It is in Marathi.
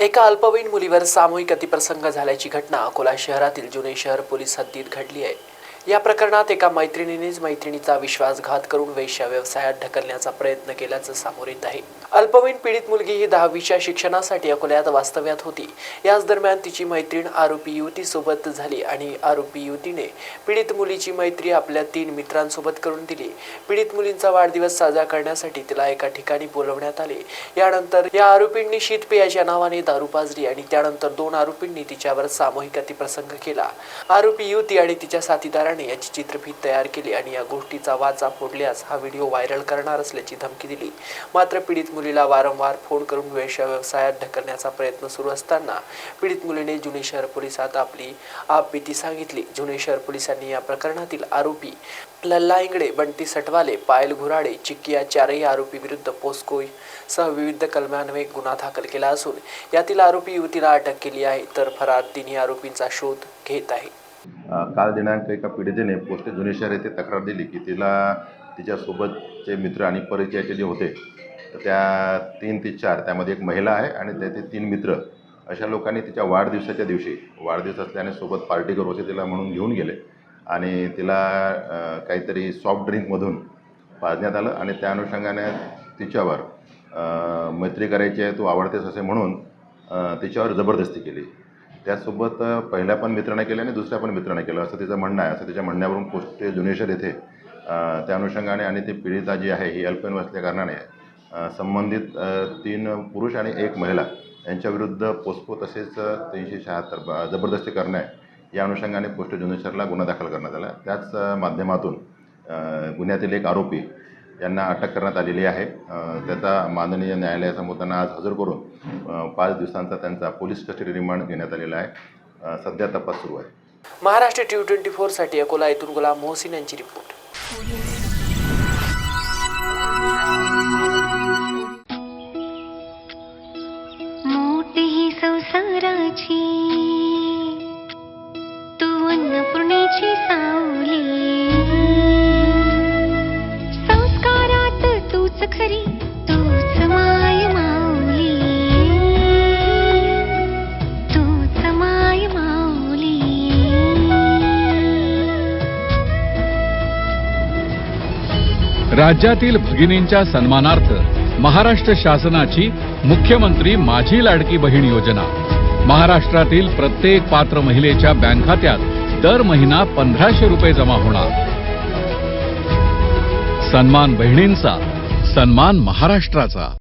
एका अल्पवयीन मुलीवर सामूहिक अतिप्रसंग झाल्याची घटना अकोला शहरातील जुने शहर पोलीस हद्दीत घडली आहे. या प्रकरणात एका मैत्रिणीनेच मैत्रिणीचा विश्वासघात करून वेश्या व्यवसायात ढकलण्याचा प्रयत्न केल्याचं समोर येत आहे. अल्पवयीन पीडित मुलगी ही दहावीच्या शिक्षणासाठी अकोल्यात वास्तव्यात होती. याच दरम्यान तिची मैत्रीण आरोपी युवतीसोबत झाली आणि आरोपी युवतीने पीडित मुलीची मैत्री आपल्या तीन मित्रांसोबत करून दिली. पीडित मुलींचा वाढदिवस साजरा करण्यासाठी तिला एका ठिकाणी बोलवण्यात आले. यानंतर या आरोपींनी शीतपेयाच्या नावाने दारू पाजली आणि त्यानंतर दोन आरोपींनी तिच्यावर सामूहिक अतिप्रसंग केला. आरोपी युवती आणि तिच्या साथीदाराने याची चित्रफीत तयार केली आणि या गोष्टीचा वाचा फोडल्यास हा व्हिडिओ व्हायरल करणार असल्याची धमकी दिली. मात्र पीडित मुलीला वारंवार फोन करून वेश्या व्यवसायात ढकलण्याचा प्रयत्न सुरू असताना पीडित मुलीने जुने शहर पोलिसात आपली आपबीती सांगितली. जुने शहर पोलिसांनी या प्रकरणातील आरोपी लल्ला इंगडे बंटी सटवाले पायल घुराडे चिक्की या चारही आरोपी विरुद्ध पोस्को सह विविध कलमांवे गुन्हा दाखल केला असून यातील आरोपी युवतीला अटक केली आहे. तर फरार तिन्ही आरोपींचा शोध घेत आहे. काल दिनांक एका पीडितेने पोस्ट जुने शहर येथे तक्रार दिली की तिला तिच्यासोबतचे मित्र आणि परिचयाचे जे होते तर त्या तीन ते चार त्यामध्ये एक महिला आहे आणि त्याचे तीन मित्र. अशा लोकांनी तिच्या वाढदिवसाच्या दिवशी वाढदिवस असल्याने सोबत पार्टी करू असे तिला म्हणून घेऊन गेले. आणि तिला काहीतरी सॉफ्ट ड्रिंकमधून पाजण्यात आलं आणि त्या अनुषंगाने तिच्यावर मैत्री करायची आहे तू आवडतेस असे म्हणून तिच्यावर जबरदस्ती केली. त्यासोबत पहिल्या पण मित्राने केलं आणि दुसऱ्या पण मित्राने केलं. असं तिचं म्हणणं आहे. असं तिच्या म्हणण्यावरून पोस्ट जुनेश्वर येथे त्या अनुषंगाने आणि ती पीडिता जी आहे ही अल्पवयीन असल्या कारणाने संबंधित तीन पुरुष आणि एक महिला यांच्याविरुद्ध पोस्को तसेच तीनशे शहात्तर ब- जबरदस्ती करणे या अनुषंगाने पोस्ट जुनेश्वरला गुन्हा दाखल करण्यात आला. त्याच माध्यमातून गुन्ह्यातील एक आरोपी यांना अटक करण्यात आलेली आहे. त्याचा माननीय न्यायालयासमोर त्यांना आज हजर करून पाच दिवसांचा त्यांचा पोलीस कस्टडी रिमांड घेण्यात आलेला आहे. सध्या तपास सुरू आहे. महाराष्ट्र टी ट्वेंटी फोरसाठी अकोला येथून गुलाम मोहसिन यांची रिपोर्ट. तू अन्नपूर्णेची सावली. संस्कारात तूच खरी तूच माय माऊली. तूच माय माऊली. राज्यातील भगिनींच्या सन्मानार्थ महाराष्ट्र शासनाची मुख्यमंत्री माझी लाडकी बहीण योजना. महाराष्ट्रातील प्रत्येक पात्र महिलेच्या बँक खात्यात दर महिना पंधराशे रुपये जमा होणार. सन्मान बहिणींचा सन्मान महाराष्ट्राचा.